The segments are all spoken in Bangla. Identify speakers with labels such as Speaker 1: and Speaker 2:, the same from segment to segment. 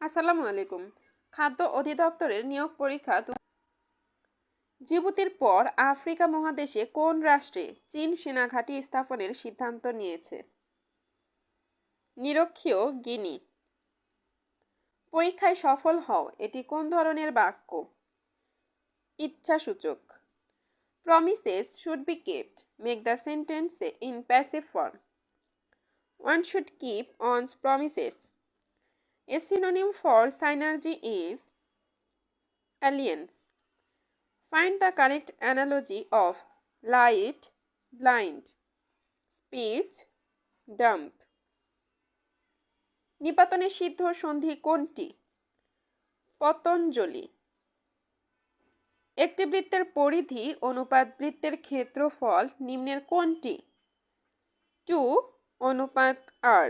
Speaker 1: আসসালামু আলাইকুম। খাদ্য অধিদপ্তরের নিয়োগ পরীক্ষা জিবুতির পর আফ্রিকা মহাদেশে কোন রাষ্ট্রে চীন সেনাঘাঁটি স্থাপনের সিদ্ধান্ত নিয়েছে? নিরক্ষীয় গিনি। পরীক্ষায় সফল হও, এটি কোন ধরনের বাক্য? ইচ্ছাসূচক। Promises should be kept, make the sentence in passive form. One should keep one's promises A synonym for synergy is alliance. Find the correct analogy of light, blind, speech, dump. নিপাতনে সিদ্ধ সন্ধি কোনটি পতঞ্জলি একটি বৃত্তের পরিধি অনুপাত বৃত্তের ক্ষেত্রফল নিম্নের কোনটি টু অনুপাত আর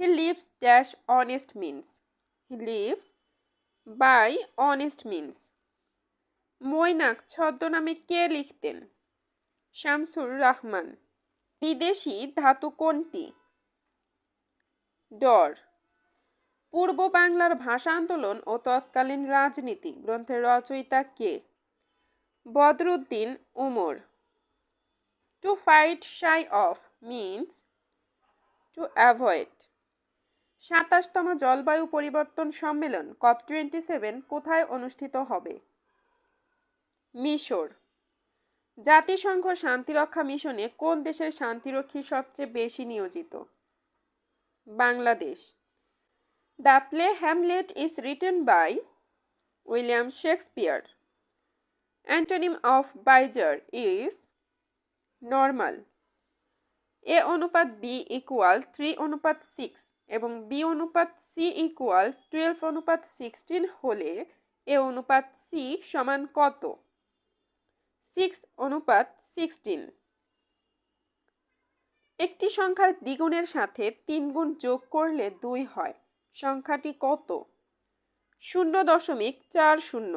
Speaker 1: He lives dash honest means. He lives by honest means. Mainak ছদ্মনামে কে লিখতেন? শামসুর রহমান। বিদেশি ধাতু কোনটি? ডর। পূর্ব বাংলার ভাষা আন্দোলন ও তৎকালীন রাজনীতি গ্রন্থের রচয়িতা কে? Badruddin Umar. To fight shy of means to avoid সাতাশতম জলবায়ু পরিবর্তন সম্মেলন কপ টোয়েন্টি সেভেন কোথায় অনুষ্ঠিত হবে? মিশর। জাতিসংঘ শান্তিরক্ষা মিশনে কোন দেশের শান্তিরক্ষী সবচেয়ে বেশি নিয়োজিত? Bangladesh. The play Hamlet is written by William Shakespeare. Antonym of bizarre is normal. A অনুপাত বি ইকুয়াল থ্রি অনুপাত সিক্স। এবং বি অনুপাত সি ইকুয়াল টুয়েলভ অনুপাত সিক্সটিন হলে এ অনুপাত সি সমান কত? সিক্স অনুপাত সিক্সটিন একটি সংখ্যার দ্বিগুণের সাথে তিন গুণ যোগ করলে দুই হয়। সংখ্যাটি কত? শূন্য দশমিক চার শূন্য।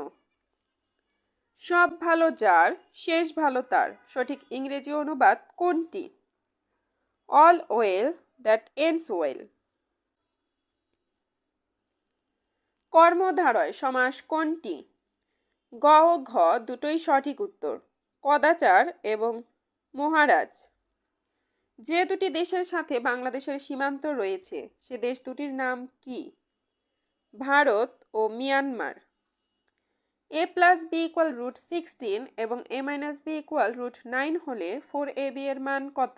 Speaker 1: সব ভালো যার, শেষ ভালো তার। সঠিক ইংরেজি অনুবাদ কোনটি? All well that ends well কর্মধারয় সমাস কোনটি? গ ও ঘ দুটোই সঠিক উত্তর। কদাচার এবং মহারাজ। যে দুটি দেশের সাথে বাংলাদেশের সীমান্ত রয়েছে, সে দেশ দুটির নাম কি? ভারত ও Myanmar. A plus B equal root sixteen এবং A minus B equal root nine হলে ফোর এ বি এর মান কত?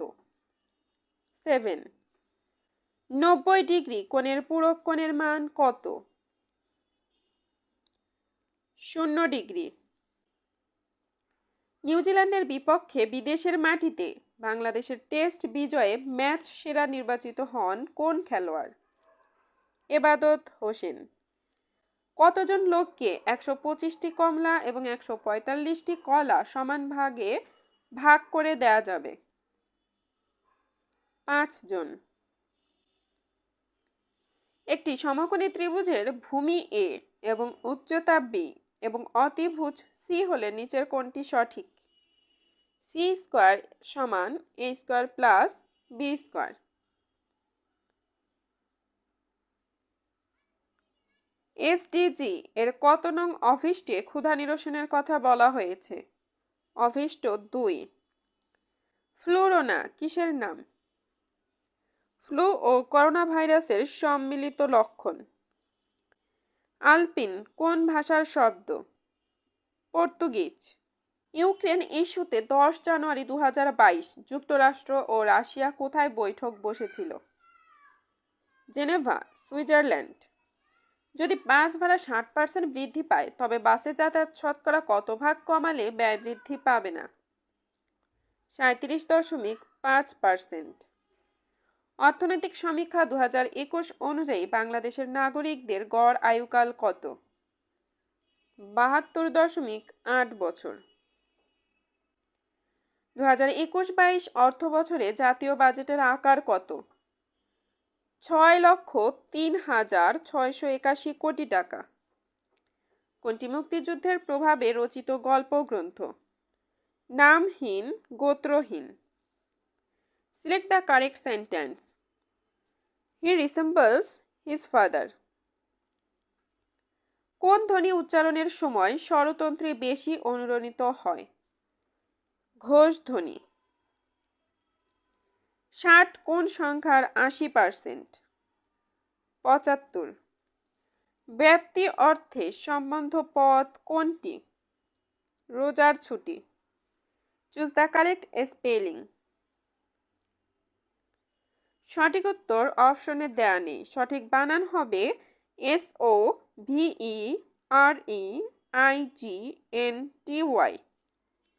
Speaker 1: সেভেন নব্বই ডিগ্রি কোণের পূরক কোণের মান কত? শূন্য ডিগ্রি। নিউজিল্যান্ডের বিপক্ষে বিদেশের মাটিতে বাংলাদেশের টেস্ট বিজয়ে ম্যাচ সেরা নির্বাচিত হন কোন খেলোয়াড়? এবাদত হোসেন। কতজন লোককে একশো পঁচিশটি কমলা এবং একশো পঁয়তাল্লিশটি কলা সমান ভাগে ভাগ করে দেয়া যাবে? পাঁচজন। একটি সমকোণী ত্রিভুজের ভূমি এ এবং উচ্চতা বি এবং অতিভুজ সি হলে নিচের কোনটি সঠিক। সি স্কোয়ার সমান A square plus B square. SDG এর কত নং অফিসটি ক্ষুধা নিরসনের কথা বলা হয়েছে? অফিষ্ট দুই। ফ্লুরোনা কিসের নাম? ফ্লু ও করোনা ভাইরাসের সম্মিলিত লক্ষণ। আলপিন কোন ভাষার শব্দ? পর্তুগিজ। ইউক্রেন ইস্যুতে দশ জানুয়ারি দু হাজার বাইশ যুক্তরাষ্ট্র ও রাশিয়া কোথায় বৈঠক বসেছিল? Geneva, Switzerland. যদি বাস ভাড়া ষাট পার্সেন্ট বৃদ্ধি পায়, তবে বাসে যাতায়াত শতকরা কত ভাগ কমালে ব্যয় বৃদ্ধি পাবে না? সাঁত্রিশ দশমিক পাঁচ পার্সেন্ট অর্থনৈতিক সমীক্ষা দু অনুযায়ী বাংলাদেশের নাগরিকদের গড় আয়ুকাল কত? বাহাত্তর দশমিক আট বছর। দু হাজার একুশ বাইশ অর্থ বছরে জাতীয় বাজেটের আকার কত? ছয় লক্ষ তিন হাজার ছয়শো একাশি কোটি টাকা। কোনটি মুক্তিযুদ্ধের প্রভাবে রচিত গল্প গ্রন্থ নামহীন, গোত্রহীন। Select the correct sentence he resembles his father কোন ধ্বনি উচ্চারণের সময় স্বরতন্ত্রে বেশি অনুরণিত হয়? ঘোষ ধ্বনি। ষাট কোন সংখ্যার আশি পার্সেন্ট পঁচাত্তর। ব্যাপ্তি অর্থে সম্বন্ধ পদ কোনটি? রোজার ছুটি। চুজ দ্য কারেক্ট স্পেলিং সঠিক উত্তর অপশনে দেয়া নেই। সঠিক বানান হবে S O V R E I G N T Y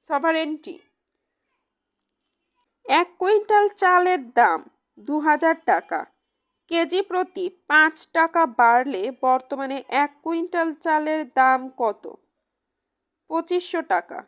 Speaker 1: sovereignty এক কুইন্টাল চালের দাম দু হাজার টাকা। কেজি প্রতি পাঁচ টাকা বাড়লে বর্তমানে এক কুইন্টাল চালের দাম কত? পঁচিশশো টাকা।